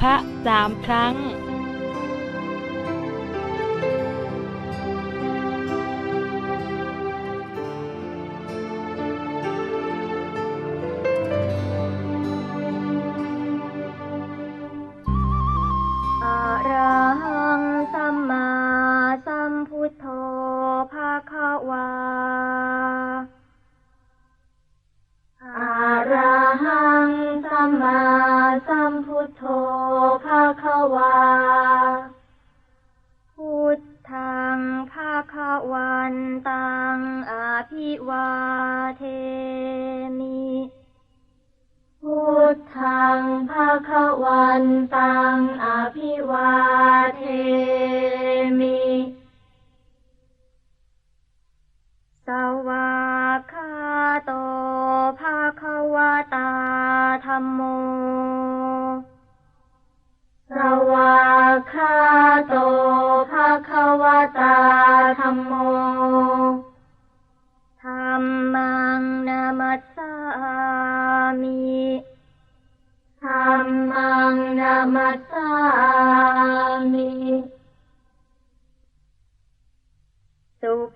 พระสามครั้ง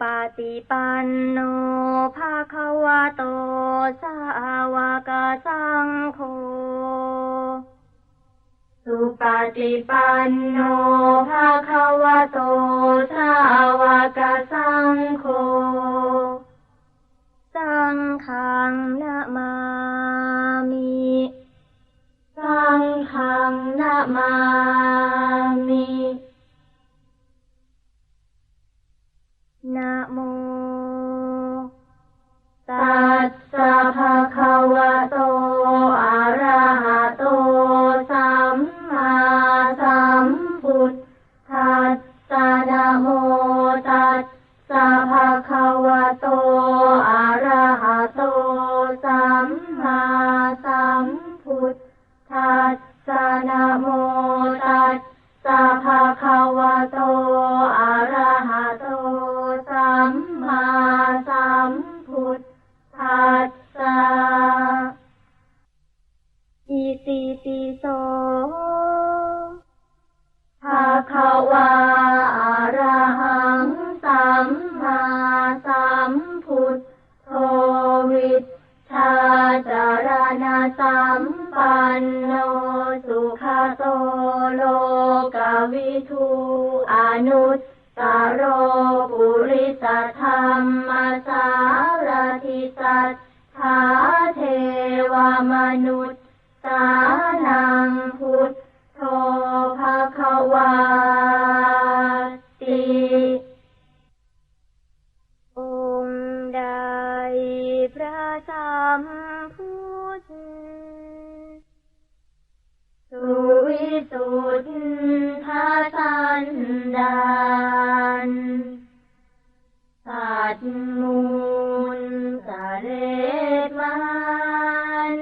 ปาติปันโนภาคาวะโต สาวกสังโฆ สุปาติปันโนภาคาวะโต สาวกสังโฆ สังฆังนะมามิ สังฆังนะมา Not more. ธรรมสารทิสัตถาเทวมนุษย ดมูลสะเลมัน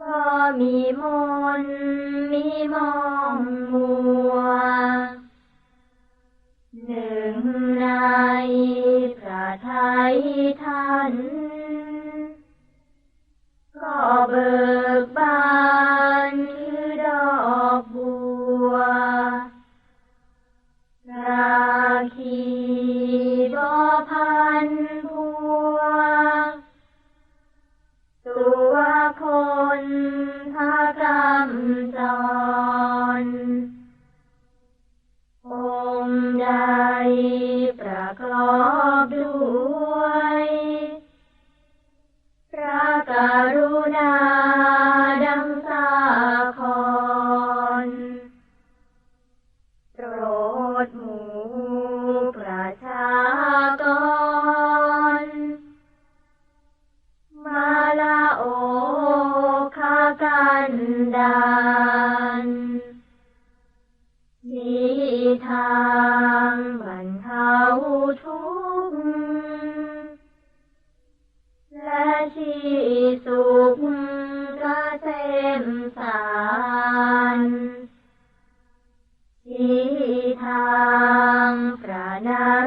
บ่มีมนมีมองมัว หนึ่งในพระไทยท่าน ก็เบิก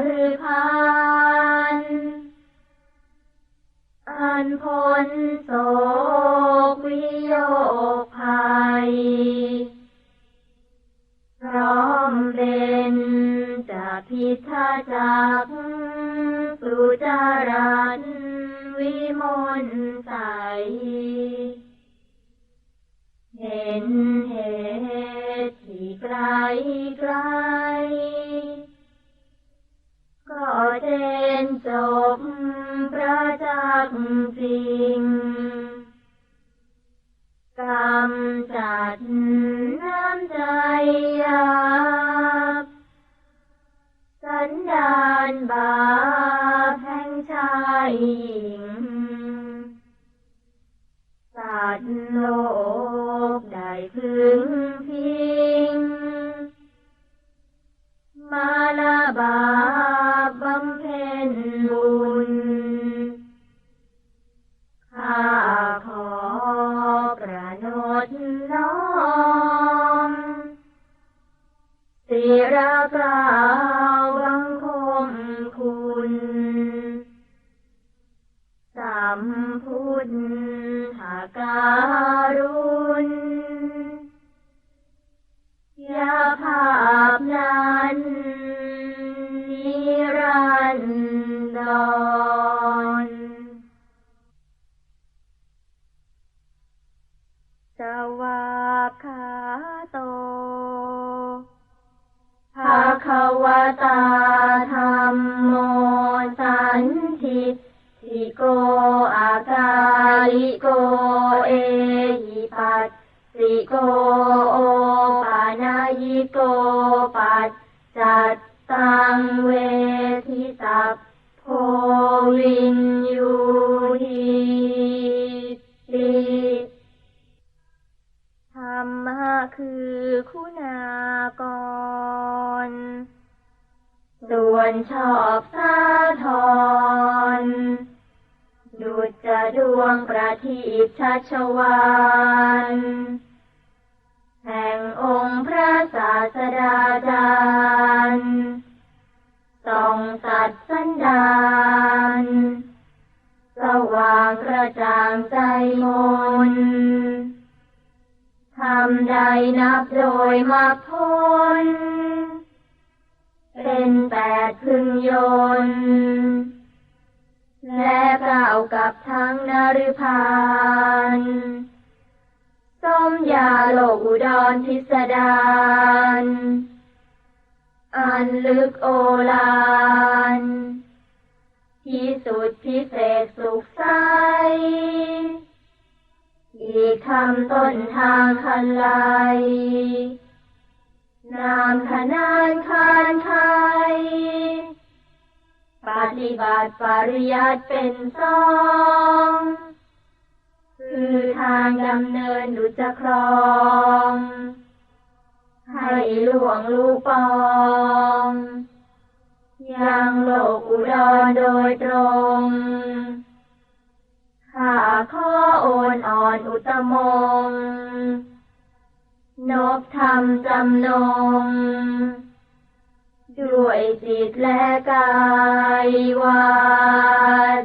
รือพานอันพ้นโศกวิโยภัย พร้อมเป็นจะพิทาจักสุจารันวิมนใสเห็นเหตุที่ไกลไกล โพวินยูหิติธรรมะคือคุณากร ส่วนชอบสาธรดุจจะดวงประทีปชัชวานแห่งองค์พระศาสดาจารย์ ส่องสัตว์สันดานสว่างกระจ่างใจมนทำใดนับโดยมาพ้นเป็นแปดพึงยนและกล่ากับทั้งนริพานสมยาโลกอุดรพิสดาร อันลึกโอฬารที่สุดพิเศษสุขใส อีกคำต้นทางคันไลนามขนานคานไทย ปฏิบัติปริยัติเป็นสอง คือทางดำเนินดุจครอง ให้หลวงลูกปองยังโลกอุดรโดยตรงข้าข้อโอนอ่อนอุตมง นบธรรมจำนง ด้วยจิตและกายวา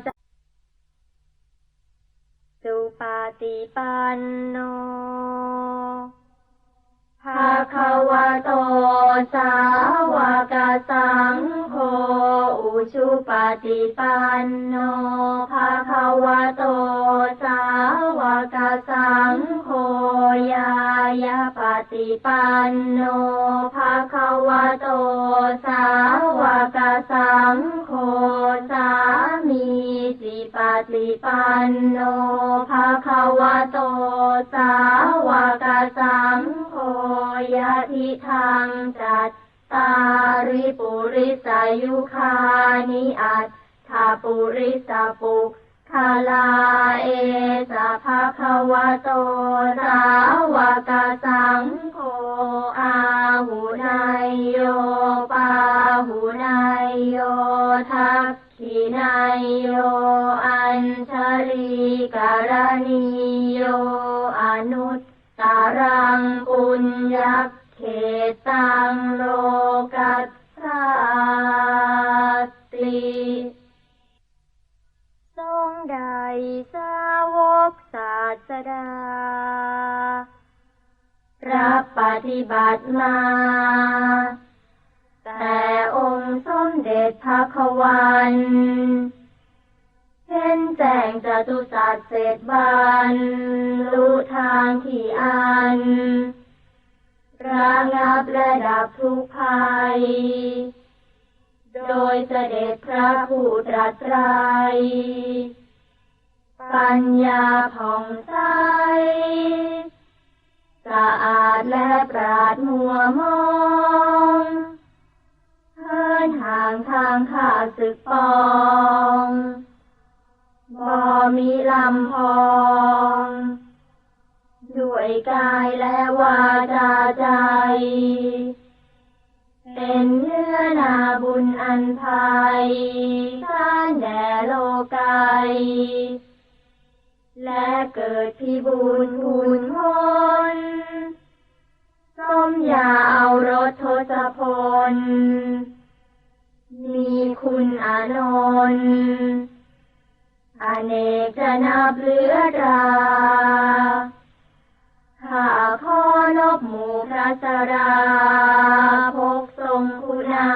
จาสุปาติปันโน ภาควโตสาวกสังโฆอุชุปฏิปันโนภาควโตสาวกสังโฆยายาปฏิปันโนภาควโตสาวกสังโฆสามีจิปฏิปันโนภาควโตสาวกสังโฆ ยะทิทางจัตตาริปุริสายุคานิอัตถาปุริสปุกคาลาเอสะภะคะวะโตสาวกสังโฆอาหุนายโยปาหุนายโยทักขินายโยอัญชลีการณิโยอนุต รังปุญญเขตังโลกัสสาติทรงใดสาวกศาสดา รับปฏิบัติมา แต่องค์สมเด็จพระควัน นแจ้งจตุสัตว์เศษบานรู้ทางที่อันระงับและดับทุกภัย โดยเสด็จพระผู้ตรัสไตรปัญญาผ่องใส สะอาดและปราดมัวมองเฮินห่างทางข้าศึกปอง บ่มีลำพองด้วยกายและวาจาใจ เป็นเนื้อนาบุญอันภัยท่านแด่โลกายและเกิดพิบูรณ์บุญพลสมยาเอารถทศพล มีคุณอานนท์ อเนกจะนับเหลือตราข้าขอนบหมู่พระสราพกทรงคุณา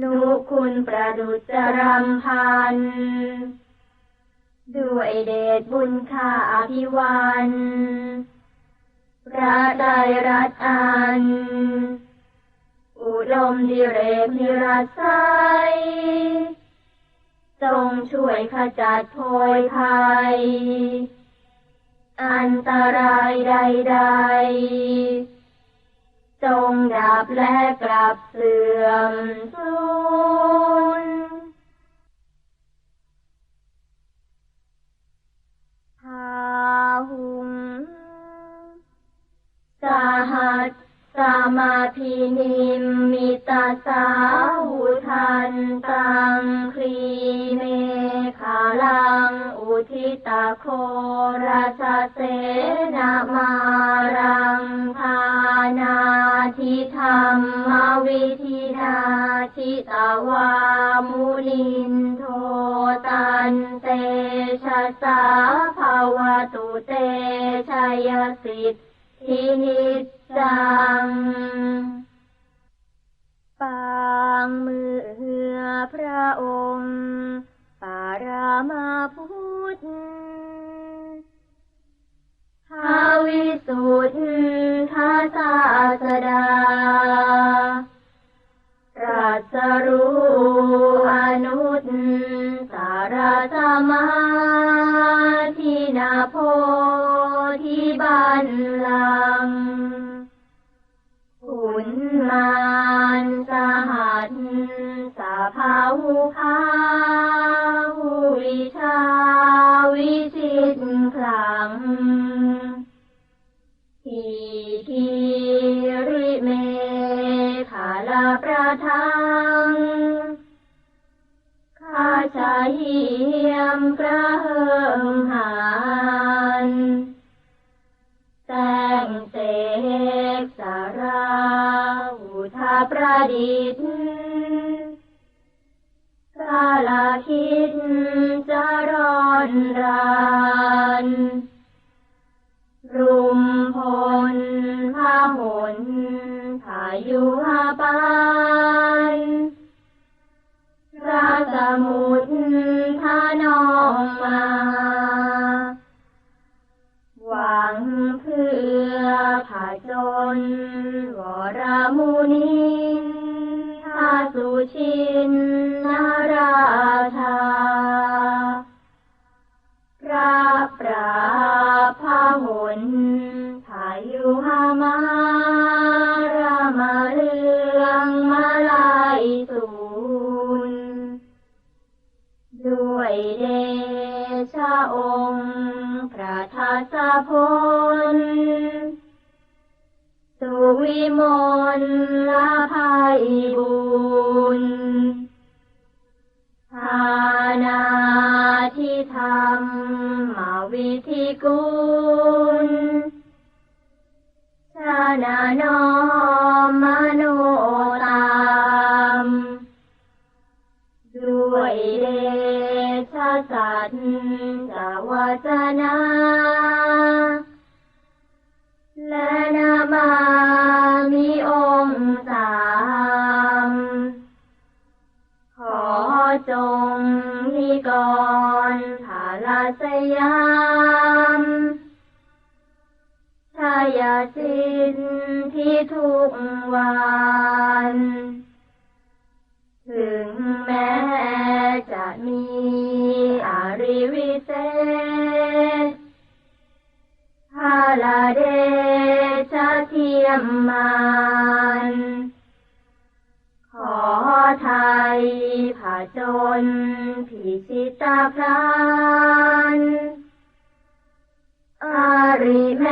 นุคุณประดุจรำพัน ด้วยเดชบุญข้าอภิวันพระไตรรัตนอัน อุดมดิเรกนิรัสไซ จงช่วยขจัดโพยภัย อันตรายใดๆ จงดับและกลับเสื่อมสูญพาหุงสหัสสมาพินิมมิตาสาหุทันตังคลี โคราชเสนามารังทานาทิธรรมวิธินาชิตาวามุนินโทตันเตชะสาภาวตุเตชัยสิทธินิจจังปางมือพระองค์ ปารามาพุทธาวิสุทธาศาสดารัสรู้อนุตสารสมา ดิษฐ์กาลคิดจะร้อนรานรุมพลพาหนพายุหาปานระสมุทรทานองมา หวังเพื่อผาจนวรมุนิน พระทัสพล สุวิมลลาภัยบุญทานาที่ทำมาวิธีกุลชาณานอมโน มมานขอไทยผ่าจนผีชิตาพรานอาริแม